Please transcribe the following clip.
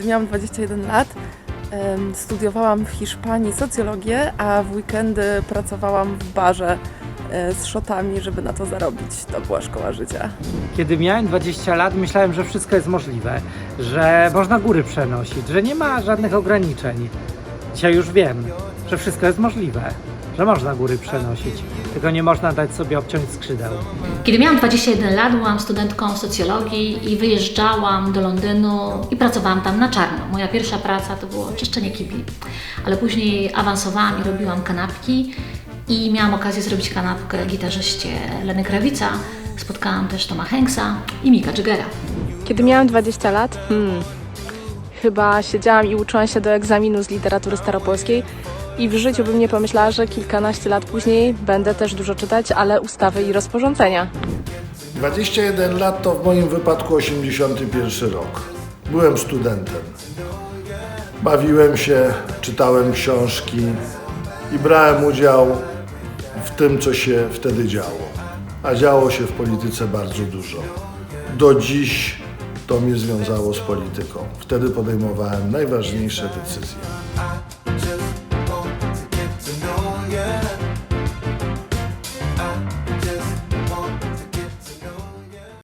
kiedy miałam 21 lat, studiowałam w Hiszpanii socjologię, a w weekendy pracowałam w barze e, z szotami, żeby na to zarobić. To była szkoła życia. Kiedy miałem 20 lat, myślałem, że wszystko jest możliwe, że można góry przenosić, że nie ma żadnych ograniczeń. Dzisiaj już wiem, że wszystko jest możliwe, że można góry przenosić, tylko nie można dać sobie obciąć skrzydeł. Kiedy miałam 21 lat, byłam studentką socjologii i wyjeżdżałam do Londynu i pracowałam tam na czarno. Moja pierwsza praca to było czyszczenie kibli, ale później awansowałam i robiłam kanapki i miałam okazję zrobić kanapkę gitarzyście Leny Krawica. Spotkałam też Toma Hanksa i Mika Jaggera. Kiedy miałam 20 lat, hmm, chyba siedziałam i uczyłam się do egzaminu z literatury staropolskiej i w życiu bym nie pomyślała, że kilkanaście lat później będę też dużo czytać, ale ustawy i rozporządzenia. 21 lat to w moim wypadku 81 rok. Byłem studentem. Bawiłem się, czytałem książki i brałem udział w tym, co się wtedy działo. A działo się w polityce bardzo dużo. Do dziś to mnie związało z polityką. Wtedy podejmowałem najważniejsze decyzje.